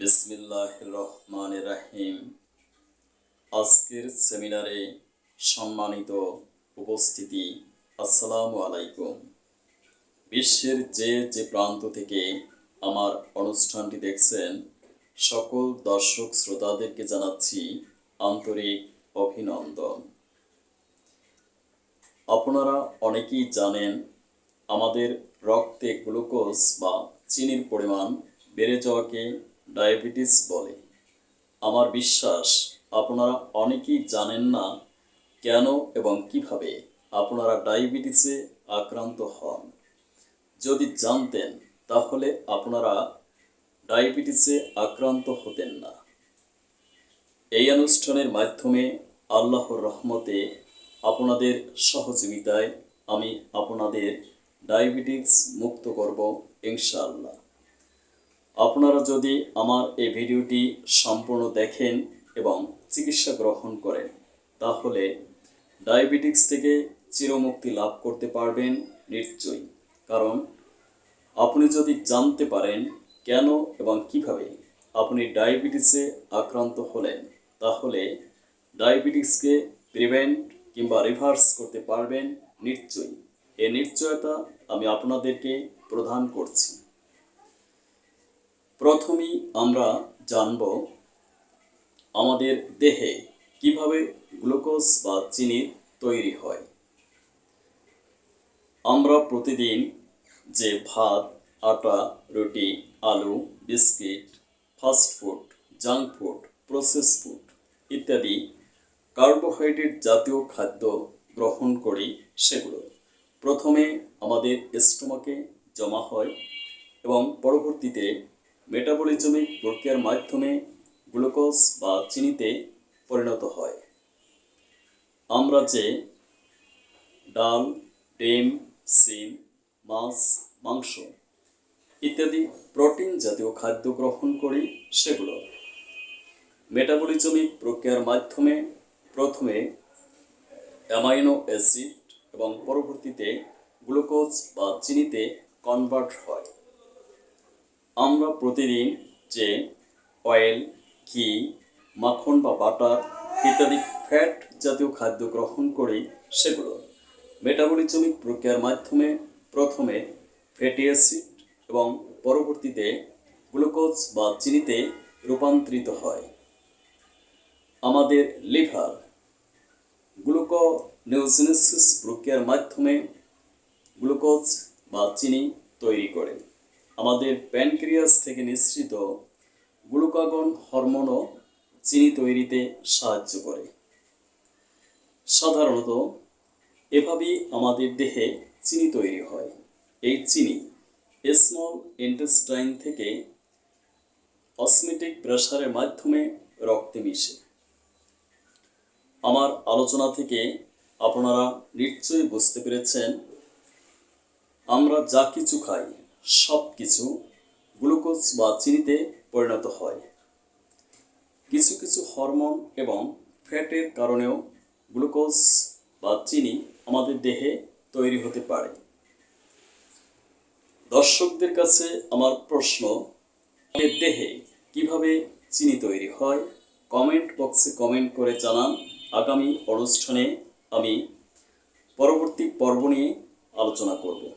বিসমিল্লাহ রহমান রাহিম। আজকের সেমিনারে সম্মানিত উপস্থিতি, আসসালামু আলাইকুম। বিশ্বের যে যে প্রান্ত থেকে আমার অনুষ্ঠানটি দেখছেন, সকল দর্শক শ্রোতাদেরকে জানাচ্ছি আন্তরিক অভিনন্দন। আপনারা অনেকেই জানেন, আমাদের রক্তে গ্লুকোজ বা চিনির পরিমাণ বেড়ে যাওয়াকে ডায়াবেটিস বলে। আমার বিশ্বাস, আপনারা অনেকেই জানেন না কেন এবং কীভাবে আপনারা ডায়াবেটিসে আক্রান্ত হন। যদি জানতেন, তাহলে আপনারা ডায়াবেটিসে আক্রান্ত হতেন না। এই অনুষ্ঠানের মাধ্যমে আল্লাহর রহমতে আপনাদের সহযোগিতায় আমি আপনাদের ডায়াবেটিস মুক্ত করব ইনশাআল্লাহ। আপনারা যদি আমার এই ভিডিওটি সম্পূর্ণ দেখেন এবং চিকিৎসা গ্রহণ করেন, তাহলে ডায়াবেটিক্স থেকে চিরমুক্তি লাভ করতে পারবেন নিশ্চয়ই। কারণ আপনি যদি জানতে পারেন কেন এবং কীভাবে আপনি ডায়াবেটিসে আক্রান্ত হলেন, তাহলে ডায়াবেটিক্সকে প্রিভেন্ট কিংবা রিভার্স করতে পারবেন নিশ্চয়ই। এ নিশ্চয়তা আমি আপনাদেরকে প্রদান করছি। প্রথমেই আমরা জানব আমাদের দেহে কীভাবে গ্লুকোজ বা চিনি তৈরি হয়। আমরা প্রতিদিন যে ভাত, আটা, রুটি, আলু, biscuit, fast food, junk food, process food ইত্যাদি কার্বোহাইড্রেট জাতীয় খাদ্য গ্রহণ করি সেগুলো। প্রথমে আমাদের স্টোমাকে জমা হয় এবং পরবর্তীতে মেটাবলিজমিক প্রক্রিয়ার মাধ্যমে গ্লুকোজ বা চিনিতে পরিণত হয়। আমরা যে ডাল, ডিম, সিম, মাছ, মাংস ইত্যাদি প্রোটিন জাতীয় খাদ্য গ্রহণ করি, সেগুলো মেটাবলিজমিক প্রক্রিয়ার মাধ্যমে প্রথমে অ্যামাইনো অ্যাসিড এবং পরবর্তীতে গ্লুকোজ বা চিনিতে কনভার্ট হয়। আমরা প্রতিদিন যে অয়েল ঘি, মাখন বা বাটার ইত্যাদি ফ্যাট জাতীয় খাদ্য গ্রহণ করি, সেগুলো মেটাবলিজমিক প্রক্রিয়ার মাধ্যমে প্রথমে ফ্যাটি অ্যাসিড এবং পরবর্তীতে গ্লুকোজ বা চিনিতে রূপান্তরিত হয়। আমাদের লিভার গ্লুকোনিওজেনেসিস প্রক্রিয়ার মাধ্যমে গ্লুকোজ বা চিনি তৈরি করে। আমাদের প্যানক্রিয়াস থেকে নিঃসৃত গ্লুকাগন হরমোনও চিনি তৈরিতে সাহায্য করে। সাধারণত এভাবেই আমাদের দেহে চিনি তৈরি হয়। এই চিনি স্মল ইন্টেস্টাইন থেকে অসমেটিক প্রেশারের মাধ্যমে রক্তে মিশে। আমার আলোচনা থেকে আপনারা নিশ্চয়ই বুঝতে পেরেছেন, আমরা যা কিছু খাই সব কিছু গ্লুকোজ বা চিনিতে পরিণত হয়। কিছু কিছু হরমোন এবং ফ্যাটের কারণেও গ্লুকোজ বা চিনি আমাদের দেহে তৈরি হতে পারে। দর্শকদের কাছে আমার প্রশ্ন দেহে কীভাবে চিনি তৈরি হয়? কমেন্ট বক্সে কমেন্ট করে জানান। আগামী অনুষ্ঠানে আমি পরবর্তী পর্ব নিয়ে আলোচনা করব।